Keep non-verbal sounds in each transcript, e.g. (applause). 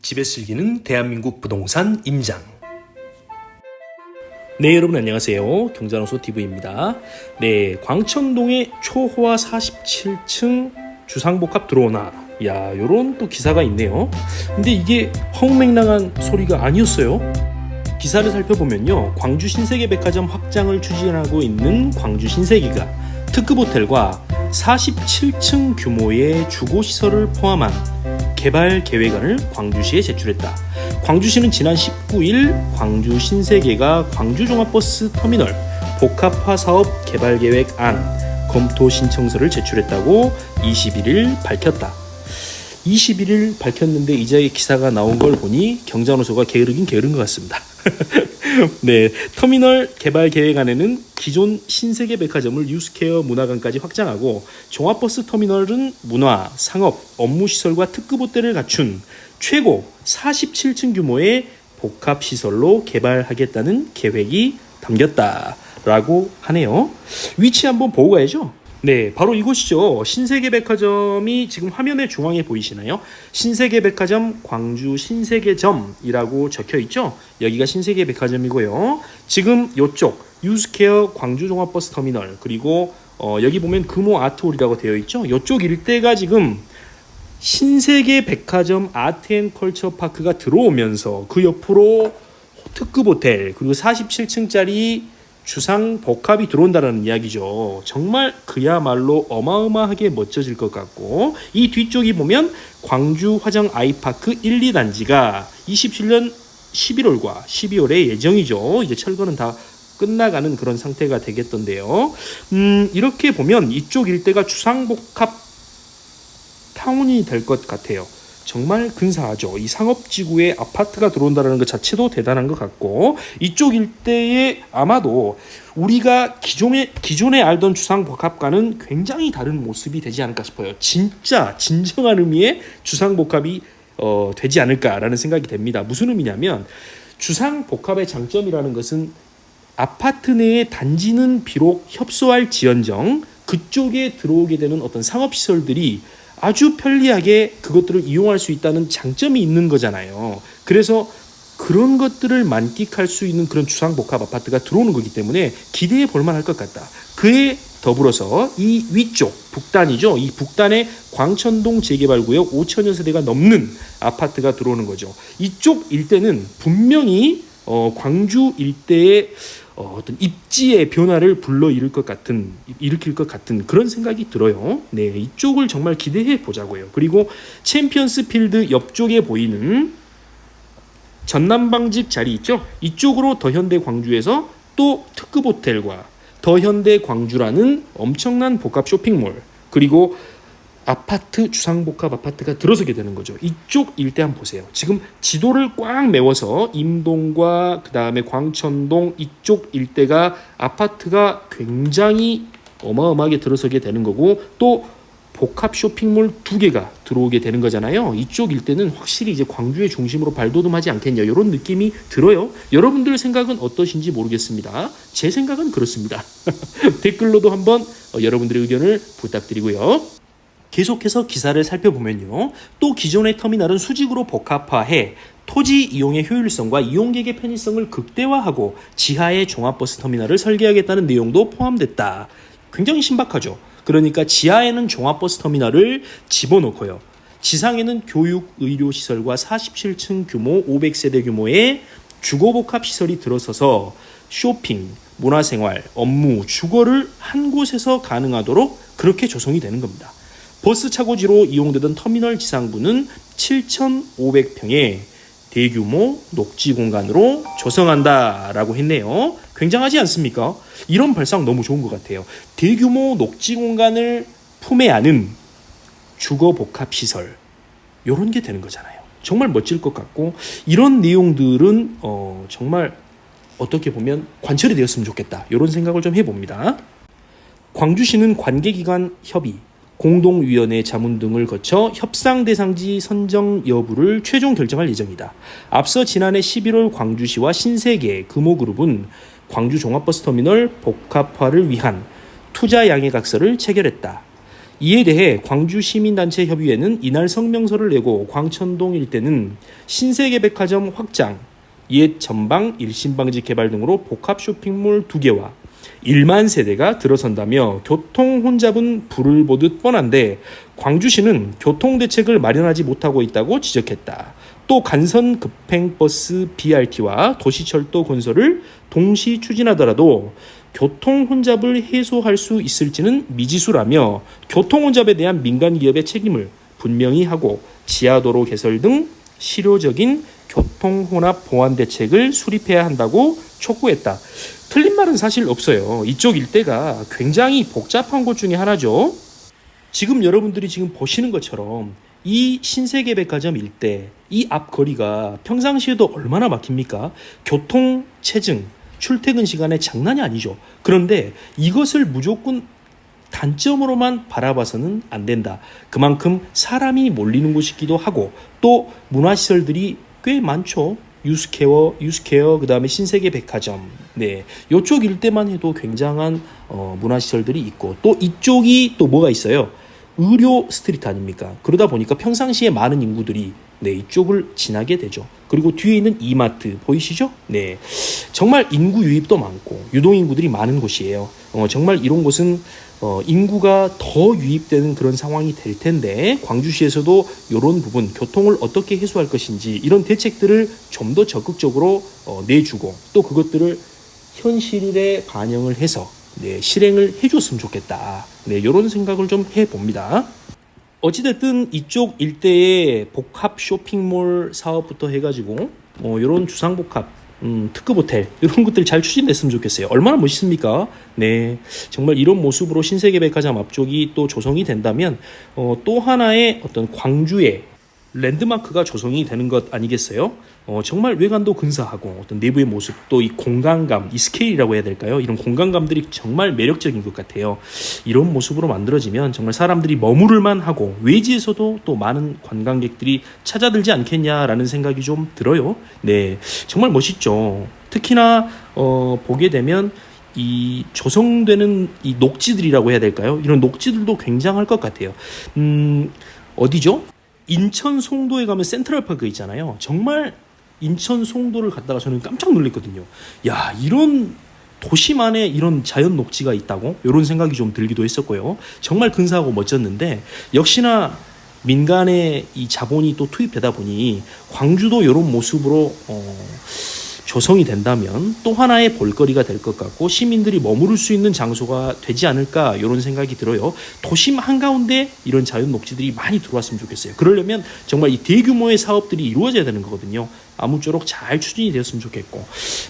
집에 즐기는 대한민국 부동산 임장. 네, 여러분 안녕하세요. 경자노소 TV입니다. 네, 광천동의 초호화 47층 주상복합 들어오나. 야, 요런 또 기사가 있네요. 근데 이게 허무맹랑한 소리가 아니었어요. 기사를 살펴보면요. 광주 신세계백화점 확장을 추진하고 있는 광주 신세계가 특급 호텔과 47층 규모의 주거시설을 포함한 개발 계획안을 광주시에 제출했다. 광주시는 지난 19일 광주 신세계가 광주종합버스 터미널 복합화 사업 개발 계획안 검토 신청서를 제출했다고 21일 밝혔다. 21일 밝혔는데 이제 기사가 나온 걸 보니 경자노소가 게으르긴 게으른 것 같습니다. (laughs) (laughs) 네, 터미널 개발 계획안에는 기존 신세계 백화점을 유스케어 문화관까지 확장하고 종합버스 터미널은 문화, 상업, 업무 시설과 특급 호텔을 갖춘 최고 47층 규모의 복합 시설로 개발하겠다는 계획이 담겼다라고 하네요. 위치 한번 보고 가야죠. 네, 바로 이곳이죠. 신세계 백화점이 지금 화면의 중앙에 보이시나요? 신세계 백화점 광주 신세계점이라고 적혀 있죠. 여기가 신세계 백화점이고요. 지금 이쪽 유스케어 광주 종합버스 터미널 그리고 어, 여기 보면 금호 아트홀이라고 되어 있죠. 이쪽 일대가 지금 신세계 백화점 아트앤컬처 파크가 들어오면서 그 옆으로 특급 호텔 그리고 47층짜리 주상 복합이 들어온다는 이야기죠. 정말 그야말로 어마어마하게 멋져질 것 같고 이 뒤쪽이 보면 광주 화정 아이파크 1, 2단지가 27년 11월과 12월에 예정이죠. 이제 철거는 다 끝나가는 그런 상태가 되겠던데요. 음, 이렇게 보면 이쪽 일대가 주상복합 타운이 될 것 같아요. 정말 근사하죠. 이 상업지구에 아파트가 들어온다는 것 자체도 대단한 것 같고 이쪽 일대에 아마도 우리가 기존에 기존에 알던 주상복합과는 굉장히 다른 모습이 되지 않을까 싶어요. 진짜 진정한 의미의 주상복합이 어, 되지 않을까라는 생각이 됩니다. 무슨 의미냐면 주상복합의 장점이라는 것은 아파트 내의 단지는 비록 협소할 지연정 그쪽에 들어오게 되는 어떤 상업 시설들이 아주 편리하게 그것들을 이용할 수 있다는 장점이 있는 거잖아요. 그래서 그런 것들을 만끽할 수 있는 그런 주상복합 아파트가 들어오는 거기 때문에 기대해 볼 만할 것 같다. 그에 더불어서 이 위쪽 북단이죠. 이 북단에 광천동 재개발 구역 5천여 세대가 넘는 아파트가 들어오는 거죠. 이쪽 일대는 분명히 어, 광주 일대의 어, 어떤 입지의 변화를 불러일으킬 것 같은 일으킬 것 같은 그런 생각이 들어요. 네, 이쪽을 정말 기대해 보자고요. 그리고 챔피언스 필드 옆쪽에 보이는 전남방직 자리 있죠? 이쪽으로 더현대 광주에서 또 특급 호텔과 더현대 광주라는 엄청난 복합 쇼핑몰 그리고 아파트 주상복합 아파트가 들어서게 되는 거죠. 이쪽 일대 한번 보세요. 지금 지도를 꽉 메워서 임동과 그 다음에 광천동 이쪽 일대가 아파트가 굉장히 어마어마하게 들어서게 되는 거고 또 복합 쇼핑몰 두 개가 들어오게 되는 거잖아요. 이쪽 일대는 확실히 이제 광주의 중심으로 발돋움하지 않겠냐 이런 느낌이 들어요. 여러분들 생각은 어떠신지 모르겠습니다. 제 생각은 그렇습니다. (laughs) 댓글로도 한번 어, 여러분들의 의견을 부탁드리고요. 계속해서 기사를 살펴보면요. 또 기존의 터미널은 수직으로 복합화해 토지 이용의 효율성과 이용객의 편의성을 극대화하고 지하의 종합버스 터미널을 설계하겠다는 내용도 포함됐다. 굉장히 신박하죠. 그러니까 지하에는 종합버스 터미널을 집어넣고요. 지상에는 교육, 의료시설과 47층 규모 500세대 규모의 주거복합 시설이 들어서서 쇼핑, 문화생활, 업무, 주거를 한 곳에서 가능하도록 그렇게 조성이 되는 겁니다. 버스 차고지로 이용되던 터미널 지상부는 7,500평의 대규모 녹지 공간으로 조성한다라고 했네요. 굉장하지 않습니까? 이런 발상 너무 좋은 것 같아요. 대규모 녹지 공간을 품에 안은 주거 복합 시설 이런 게 되는 거잖아요. 정말 멋질 것 같고 이런 내용들은 어, 정말 어떻게 보면 관철이 되었으면 좋겠다 이런 생각을 좀 해봅니다. 광주시는 관계기관 협의 공동위원회 자문 등을 거쳐 협상 대상지 선정 여부를 최종 결정할 예정이다. 앞서 지난해 11월 광주시와 신세계 금호그룹은 광주 종합버스 터미널 복합화를 위한 투자 양해 각서를 체결했다. 이에 대해 광주시민단체 협의회는 이날 성명서를 내고 광천동 일대는 신세계 백화점 확장, 옛 전방 일신방지 개발 등으로 복합 쇼핑몰 두 개와 1만 세대가 들어선다며 교통 혼잡은 불을 보듯 뻔한데 광주시는 교통 대책을 마련하지 못하고 있다고 지적했다. 또 간선 급행버스 BRT와 도시철도 건설을 동시 추진하더라도 교통 혼잡을 해소할 수 있을지는 미지수라며 교통 혼잡에 대한 민간 기업의 책임을 분명히 하고 지하도로 개설 등 실효적인 교통 혼합 보완 대책을 수립해야 한다고 촉구했다. 틀린 말은 사실 없어요. 이쪽 일대가 굉장히 복잡한 곳 중에 하나죠. 지금 여러분들이 지금 보시는 것처럼 이 신세계 백화점 일대 이 앞거리가 평상시에도 얼마나 막힙니까? 교통 체증, 출퇴근 시간에 장난이 아니죠. 그런데 이것을 무조건 단점으로만 바라봐서는 안 된다. 그만큼 사람이 몰리는 곳이기도 하고 또 문화시설들이 꽤 많죠. 유스케어, 유스케어, 그 다음에 신세계 백화점. 네. 요쪽 일대만 해도 굉장한 어, 문화시설들이 있고 또 이쪽이 또 뭐가 있어요? 의료 스트리트 아닙니까? 그러다 보니까 평상시에 많은 인구들이 네, 이쪽을 지나게 되죠. 그리고 뒤에 있는 이마트 보이시죠? 네. 정말 인구 유입도 많고 유동 인구들이 많은 곳이에요. 어, 정말 이런 곳은 어, 인구가 더 유입되는 그런 상황이 될 텐데 광주시에서도 이런 부분 교통을 어떻게 해소할 것인지 이런 대책들을 좀 더 적극적으로 어, 내주고 또 그것들을 현실에 반영을 해서 네, 실행을 해줬으면 좋겠다. 네, 이런 생각을 좀 해봅니다. 어찌됐든 이쪽 일대의 복합 쇼핑몰 사업부터 해가지고 뭐 이런 주상복합 음, 특급 호텔 이런 것들 잘 추진됐으면 좋겠어요. 얼마나 멋있습니까? 네, 정말 이런 모습으로 신세계 백화점 앞쪽이 또 조성이 된다면 어, 또 하나의 어떤 광주의 랜드마크가 조성이 되는 것 아니겠어요? 어, 정말 외관도 근사하고 어떤 내부의 모습 또 이 공간감, 이 스케일이라고 해야 될까요? 이런 공간감들이 정말 매력적인 것 같아요. 이런 모습으로 만들어지면 정말 사람들이 머무를만 하고 외지에서도 또 많은 관광객들이 찾아들지 않겠냐라는 생각이 좀 들어요. 네, 정말 멋있죠. 특히나 어, 보게 되면 이 조성되는 이 녹지들이라고 해야 될까요? 이런 녹지들도 굉장할 것 같아요. 음, 어디죠? 인천 송도에 가면 센트럴파크 있잖아요. 정말 인천 송도를 갔다가 저는 깜짝 놀랐거든요. 야, 이런 도시만에 이런 자연 녹지가 있다고? 이런 생각이 좀 들기도 했었고요. 정말 근사하고 멋졌는데 역시나 민간의 이 자본이 또 투입되다 보니 광주도 이런 모습으로 어, 조성이 된다면 또 하나의 볼거리가 될 것 같고 시민들이 머무를 수 있는 장소가 되지 않을까 이런 생각이 들어요. 도심 한가운데 이런 자연 녹지들이 많이 들어왔으면 좋겠어요. 그러려면 정말 이 대규모의 사업들이 이루어져야 되는 거거든요. 아무쪼록 잘 추진이 되었으면 좋겠고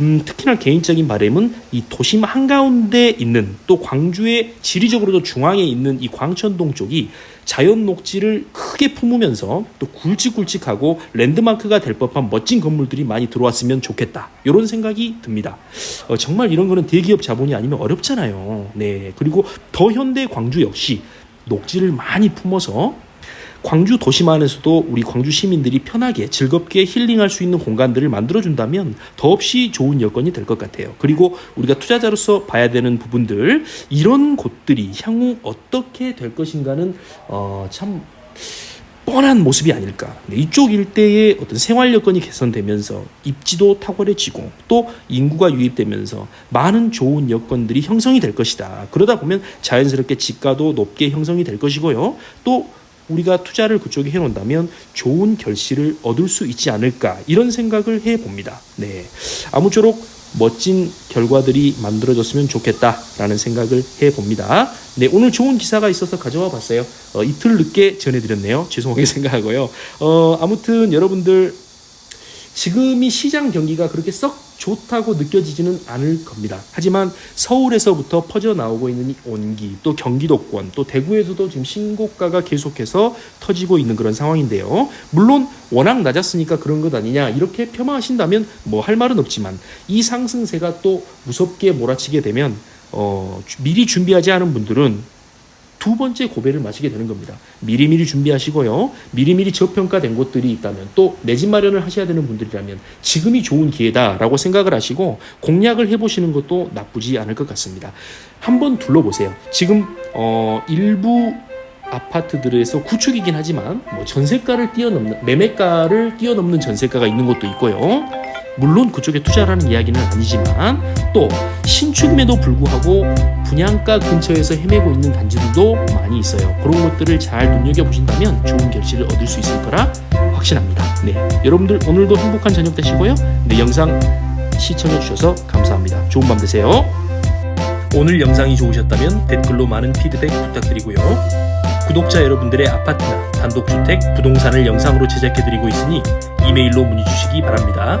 음, 특히나 개인적인 바람은 이 도심 한가운데 있는 또 광주의 지리적으로도 중앙에 있는 이 광천동 쪽이 자연 녹지를 크게 품으면서 또 굵직굵직하고 랜드마크가 될 법한 멋진 건물들이 많이 들어왔으면 좋겠다. 이런 생각이 듭니다. 어, 정말 이런 거는 대기업 자본이 아니면 어렵잖아요. 네. 그리고 더 현대 광주 역시 녹지를 많이 품어서 광주 도시만에서도 우리 광주 시민들이 편하게 즐겁게 힐링할 수 있는 공간들을 만들어준다면 더없이 좋은 여건이 될 것 같아요. 그리고 우리가 투자자로서 봐야 되는 부분들 이런 곳들이 향후 어떻게 될 것인가는 어, 참 뻔한 모습이 아닐까. 네, 이쪽 일대의 어떤 생활 여건이 개선되면서 입지도 탁월해지고 또 인구가 유입되면서 많은 좋은 여건들이 형성이 될 것이다. 그러다 보면 자연스럽게 집가도 높게 형성이 될 것이고요. 또 우리가 투자를 그쪽에 해놓는다면 좋은 결실을 얻을 수 있지 않을까 이런 생각을 해봅니다. 네, 아무쪼록 멋진 결과들이 만들어졌으면 좋겠다라는 생각을 해봅니다. 네, 오늘 좋은 기사가 있어서 가져와 봤어요. 어, 이틀 늦게 전해드렸네요. 죄송하게 (laughs) 생각하고요. 어, 아무튼 여러분들 지금이 시장 경기가 그렇게 썩 좋다고 느껴지지는 않을 겁니다. 하지만 서울에서부터 퍼져 나오고 있는 이 온기, 또 경기도권, 또 대구에서도 지금 신고가가 계속해서 터지고 있는 그런 상황인데요. 물론 워낙 낮았으니까 그런 것 아니냐 이렇게 폄하하신다면 뭐 할 말은 없지만 이 상승세가 또 무섭게 몰아치게 되면 어, 미리 준비하지 않은 분들은 두 번째 고배를 마시게 되는 겁니다. 미리미리 준비하시고요. 미리미리 저평가된 곳들이 있다면 또 내 집 마련을 하셔야 되는 분들이라면 지금이 좋은 기회다라고 생각을 하시고 공략을 해보시는 것도 나쁘지 않을 것 같습니다. 한번 둘러보세요. 지금 어, 일부 아파트들에서 구축이긴 하지만 뭐 전세가를 뛰어넘는 매매가를 뛰어넘는 전세가가 있는 곳도 있고요. 물론 그쪽에 투자라는 이야기는 아니지만 또 신축임에도 불구하고 분양가 근처에서 헤매고 있는 단지들도 많이 있어요. 그런 것들을 잘 눈여겨 보신다면 좋은 결실을 얻을 수 있을 거라 확신합니다. 네, 여러분들 오늘도 행복한 저녁 되시고요. 네, 영상 시청해 주셔서 감사합니다. 좋은 밤 되세요. 오늘 영상이 좋으셨다면 댓글로 많은 피드백 부탁드리고요. 구독자 여러분들의 아파트나 단독주택, 부동산을 영상으로 제작해드리고 있으니 이메일로 문의 주시기 바랍니다.